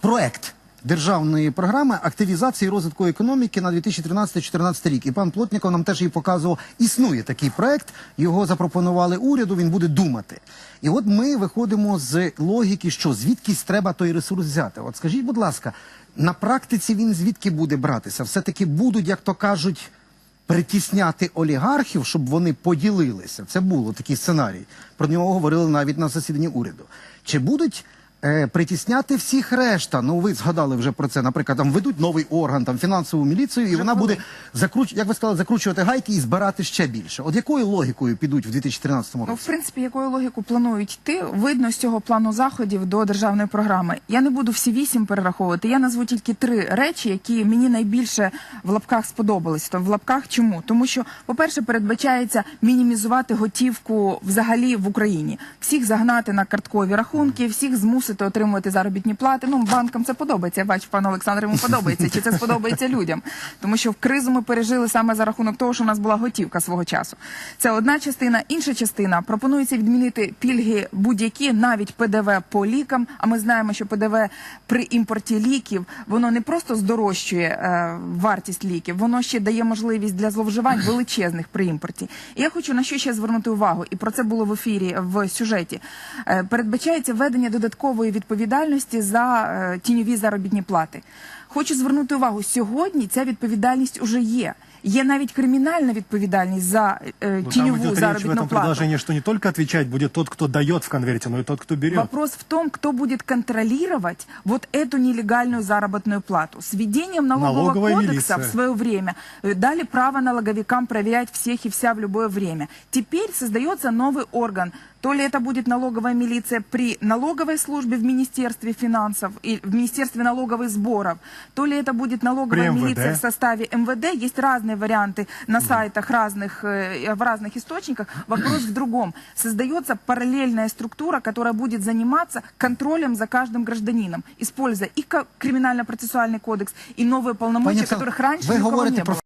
проект державної програми активізації розвитку економіки на 2013-2014 рік. І пан Плотніков нам теж її показував. Існує такий проект. Його запропонували уряду. Він буде думати. І от ми виходимо з логіки, що звідкись треба той ресурс взяти. От скажіть, будь ласка, на практиці він звідки буде братися? Все таки будуть, як то кажуть. Притісняти олігархів, щоб вони поділилися. Це було такий сценарій. Про нього говорили навіть на засіданні уряду. Чи будуть е, притісняти всіх решта? Ну ви згадали вже про це. Наприклад, там ведуть новий орган, там фінансову міліцію, і вона буде закруч... як ви сказали, закручувати гайки і збирати ще більше. От якою логікою підуть в 2013 Ну, в році? принципі, якою логіку планують йти, видно з цього плану заходів до державної програми. Я не буду всі вісім перераховувати. Я назву тільки три речі, які мені найбільше в лапках сподобались. То в лапках чому? Тому що, по-перше, передбачається мінімізувати готівку взагалі в Україні, всіх загнати на карткові рахунки, всіх змусити отримувати заробітні плати. Ну банкам це подобається. Я бачу, пан Олександр йому подобається. Чи це сподобається людям? Тому що в кризу ми пережили саме за рахунок того, що у нас була готівка свого часу. Це одна частина. Інша частина пропонується відмінити пільги будь-які, навіть ПДВ по лікам. А ми знаємо, що ПДВ при імпорті ліків воно не просто здорожчує е, вартість ліків, воно ще дає можливість для зловживань величезних при імпорті. Я хочу на що ще звернути увагу, і про це було в ефірі в сюжеті. Е, передбачається введення додаткової відповідальності за е, тіньові заробітні плати. Хочу звернути увагу, сьогодні ця відповідальність уже є. Є навіть кримінальна відповідальність за е, Ну, там тіньову идет речь в заробітну этом плату. предложении, что не только отвечать будет тот, кто дает в конверте, но и тот, кто берет. Вопрос в том, кто будет контролировать вот эту нелегальную заработную плату. С введением налогового Налоговая кодекса милиция. в свое время э, дали право налоговикам проверять всех и вся в любое время. Теперь создается новый орган. То ли это будет налоговая милиция при налоговой службе в Министерстве финансов и в Министерстве налоговых сборов, то ли это будет налоговая При МВД. милиция в составе МВД. Есть разные варианты на сайтах разных, э, в разных источниках. Вопрос в другом. Создается параллельная структура, которая будет заниматься контролем за каждым гражданином, используя и ко- криминально-процессуальный кодекс, и новые полномочия, Оксано, которых раньше ви ни у кого говорите не про было.